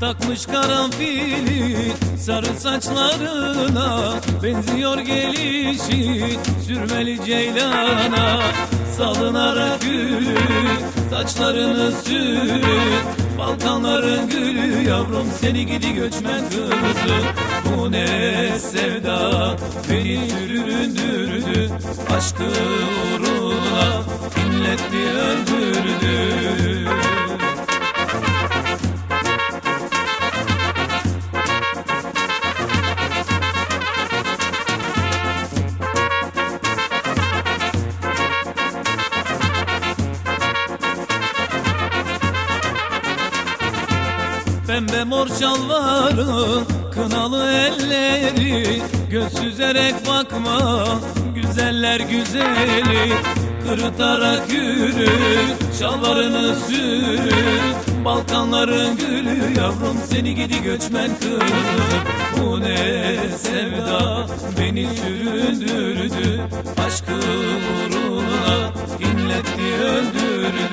Takmış karanfili sarı saçlarına Benziyor gelişi sürmeli ceylana Salınarak gülü saçlarını sür Balkanların gülü yavrum seni gidi göçmen kızı. Bu ne sevda beni süründürdü Aşkı uğruna inletti öldürdü Pembe mor şalvarı, kınalı elleri Göz süzerek bakma, güzeller güzeli. Kırıtarak yürü, şalvarını sür Balkanların gülü yavrum seni gidi göçmen kızı Bu ne sevda beni süründürdü. Aşkı uğruna inletti öldürdü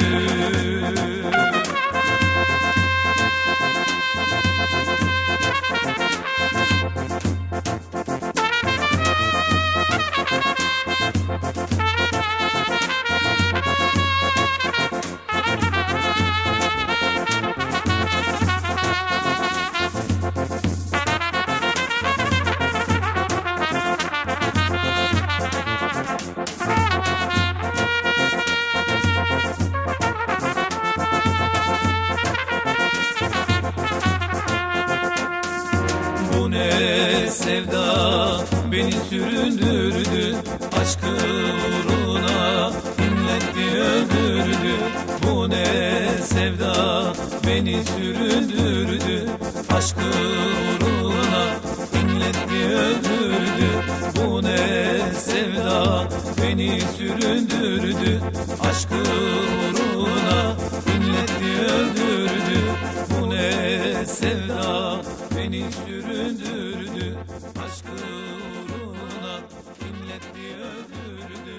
ne sevda beni süründürdü Aşkı uğruna inletti öldürdü Bu ne sevda? Beni süründürdü Aşkı uğruna inletti öldürdü Süründürdü aşkı uğruna Kimletti öldürdü.